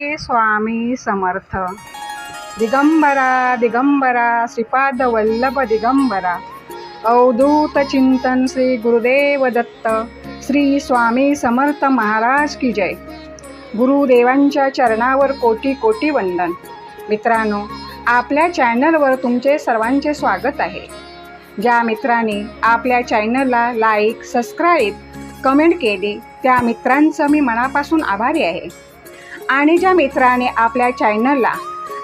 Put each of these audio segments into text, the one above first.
श्री स्वामी समर्थ. दिगंबरा दिगंबरा श्रीपाद वल्लभ दिगंबरा. अवधूत चिंतन श्री गुरुदेव दत्त श्री स्वामी समर्थ महाराज की जय. गुरुदेवांच्या चरणावर कोटी कोटी वंदन. मित्रांनो आपल्या चॅनलवर तुमचे सर्वांचे स्वागत आहे. ज्या मित्रांनी आपल्या चॅनलला लाईक सबस्क्राईब कमेंट केली त्या मित्रांचं मी मनापासून आभारी आहे. आणि ज्या मित्राने आपल्या चॅनलला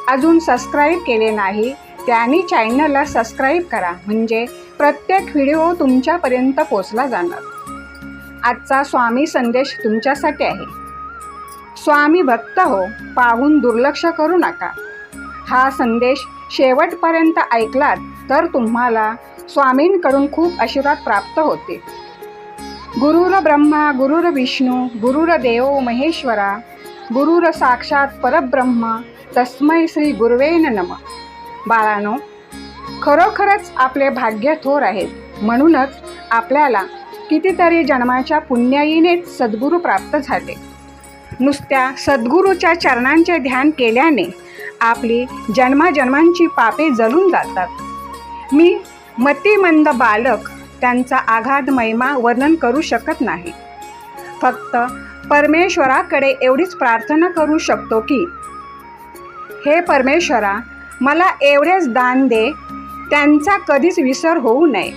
अजून सबस्क्राईब केले नाही त्यांनी चॅनलला सबस्क्राईब करा. म्हणजे प्रत्येक व्हिडिओ तुमच्यापर्यंत पोचला जाणार. आजचा स्वामी संदेश तुमच्यासाठी आहे. स्वामी भक्त हो पाहून दुर्लक्ष करू नका. हा संदेश शेवटपर्यंत ऐकलात तर तुम्हाला स्वामींकडून खूप आशीर्वाद प्राप्त होते गुरुर ब्रह्मा गुरुर विष्णू गुरुर देव महेश्वरा गुरुर साक्षात परब्रह्मा तस्मै श्री गुरुवेन नम. बाळानो खरोखरच आपले भाग्य थोर आहेत म्हणूनच आपल्याला कितीतरी जन्माच्या पुण्याईनेच सद्गुरू प्राप्त झाले. नुसत्या सद्गुरूच्या चरणांचे ध्यान केल्याने आपली जन्माजन्मांची पापे जळून जातात. मी मतिमंद बालक त्यांचा आघात महिमा वर्णन करू शकत नाही. फक्त परमेश्वराकडे एवढीच प्रार्थना करू शकतो की हे परमेश्वरा मला एवढेच दान दे त्यांचा कधीच विसर होऊ नये.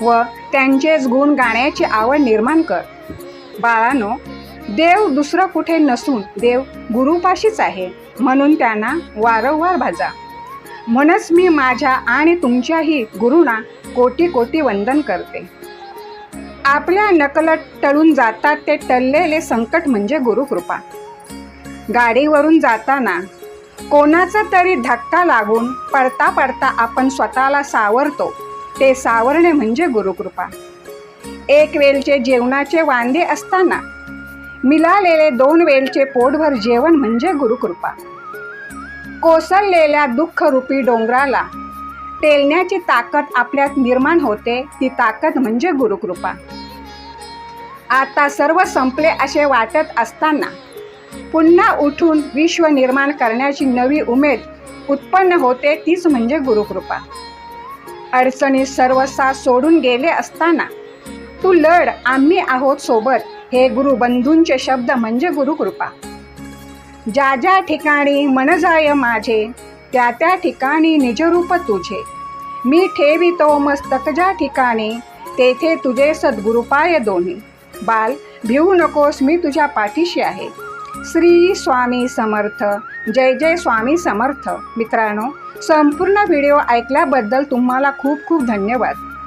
व त्यांचेच गुण गाण्याची आवड निर्माण कर. बाळानो देव दुसरं कुठे नसून देव गुरुपाशीच आहे म्हणून त्यांना वारंवार भाजा. म्हणूनच मी माझ्या आणि तुमच्याही गुरुना कोटी कोटी वंदन करते. आपल्या नकलत टळून जातात ते टललेले संकट म्हणजे गुरुकृपा. गाडीवरून जाताना कोणाचा तरी धक्का लागून पडता पडता आपण स्वतःला सावरतो ते सावरणे म्हणजे गुरुकृपा. एक वेलचे जेवणाचे वांदे असताना मिळालेले दोन वेलचे पोटभर जेवण म्हणजे गुरुकृपा. कोसळलेल्या दुःखरूपी डोंगराला टेलण्याची ताकद आपल्यात निर्माण होते ती ताकद म्हणजे गुरुकृपा. आता सर्व संपले असे वाटत असताना पुन्हा उठून विश्व निर्माण करण्याची नवी उमेद उत्पन्न होते तीच म्हणजे गुरुकृपा. अडचणीत सर्व साथ सोडून गेले असताना तू लढ आम्ही आहोत सोबत हे गुरुबंधूंचे शब्द म्हणजे गुरुकृपा. ज्या ज्या ठिकाणी मन जाय माझे त्या त्या ठिकाणी निजरूप तुझे. मी ठेवितो मस्तक ज्या ठिकाणी तेथे तुझे सद्गुरुपाय दोन्ही. बाल भिवू नकोस मी तुझ्या पाठीशी आहे. श्री स्वामी समर्थ. जय जय स्वामी समर्थ. मित्रांनो संपूर्ण व्हिडिओ ऐकल्याबद्दल तुम्हाला खूप खूप धन्यवाद.